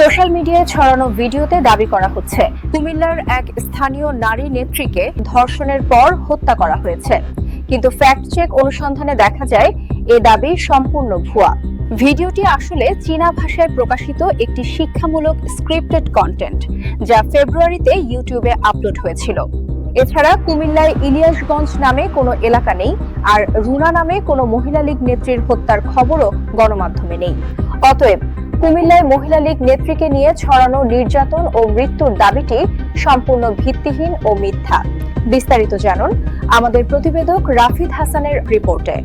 Social মিডিয়ায় ছড়ানো ভিডিওতে দাবি করা হচ্ছে, কুমিল্লার এক স্থানীয় নারী নেত্রীকে ধর্ষণের পর হত্যা করা হয়েছে। কিন্তু ফ্যাক্ট চেক অনুসন্ধানে দেখা যায়, এ দাবি সম্পূর্ণ ভুয়া। ভিডিওটি আসলে চীনা ভাষায় প্রকাশিত একটি শিক্ষামূলক স্ক্রিপ্টেড কন্টেন্ট যা ফেব্রুয়ারিতে ইউটিউবে আপলোড হয়েছিল। এছাড়া কুমিল্লায় ইলিয়াসগঞ্জ নামে কোনো এলাকা নেই, আর রুনা নামে কোনো মহিলা লীগ নেত্রীর হত্যার খবরও গণমাধ্যমে নেই। অতএব কুমিল্লায় মহিলা লীগ নেত্রীকে নিয়ে ছড়ানো নির্যাতন ও মৃত্যুর দাবিটি সম্পূর্ণ ভিত্তিহীন ও মিথ্যা। বিস্তারিত জানুন আমাদের প্রতিবেদক রাফিদ হাসানের রিপোর্টে।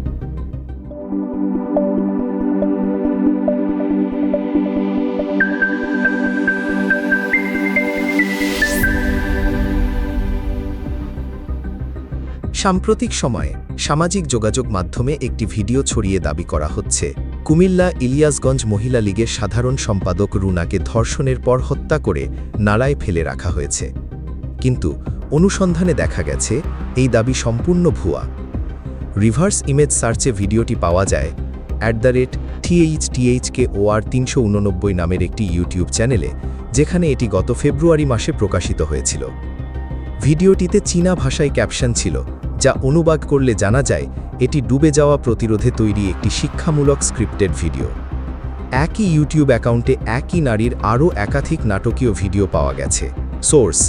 সাম্প্রতিক সময়ে সামাজিক যোগাযোগ মাধ্যমে একটি ভিডিও ছড়িয়ে দাবি করা হচ্ছে কুমিল্লা ইলিয়াসগঞ্জ মহিলা লীগের সাধারণ সম্পাদক রুনাকে ধর্ষণের পর হত্যা করে নালায় ফেলে রাখা হয়েছে। কিন্তু অনুসন্ধানে দেখা গেছে, এই দাবি সম্পূর্ণ ভুয়া। রিভার্স ইমেজ সার্চে ভিডিওটি পাওয়া যায় at the rate TH THK OR তিনশো উননব্বই নামের একটি ইউটিউব চ্যানেলে, যেখানে এটি গত ফেব্রুয়ারি মাসে প্রকাশিত হয়েছিল। ভিডিওটিতে চীনা ভাষায় ক্যাপশন ছিল যা অনুবাদ করলে জানা যায়, এটি ডুবে যাওয়া প্রতিরোধে তৈরি একটি শিক্ষামূলক স্ক্রিপ্টেড ভিডিও। একই ইউটিউব অ্যাকাউন্টে একই নারীর আরও একাধিক নাটকীয় ভিডিও পাওয়া গেছে। সোর্স।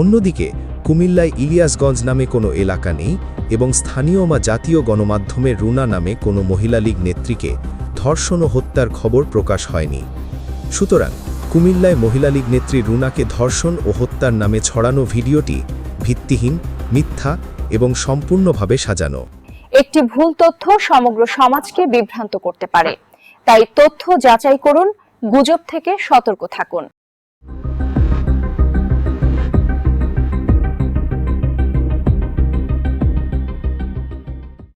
অন্যদিকে, কুমিল্লায় ইলিয়াসগঞ্জ নামে কোনো এলাকা নেই এবং স্থানীয় বা জাতীয় গণমাধ্যমে রুনা নামে কোনো মহিলা লীগ নেত্রীকে ধর্ষণ ও হত্যার খবর প্রকাশ হয়নি। সুতরাং, কুমিল্লায় মহিলা লীগ নেত্রী রুনাকে ধর্ষণ ও হত্যার নামে ছড়ানো ভিডিওটি ভিত্তিহীন, মিথ্যা এবং সম্পূর্ণভাবে সাজানো। একটি ভুল তথ্য সমগ্র সমাজকে বিভ্রান্ত করতে পারে। তাই তথ্য যাচাই করুন, গুজব থেকে সতর্ক থাকুন।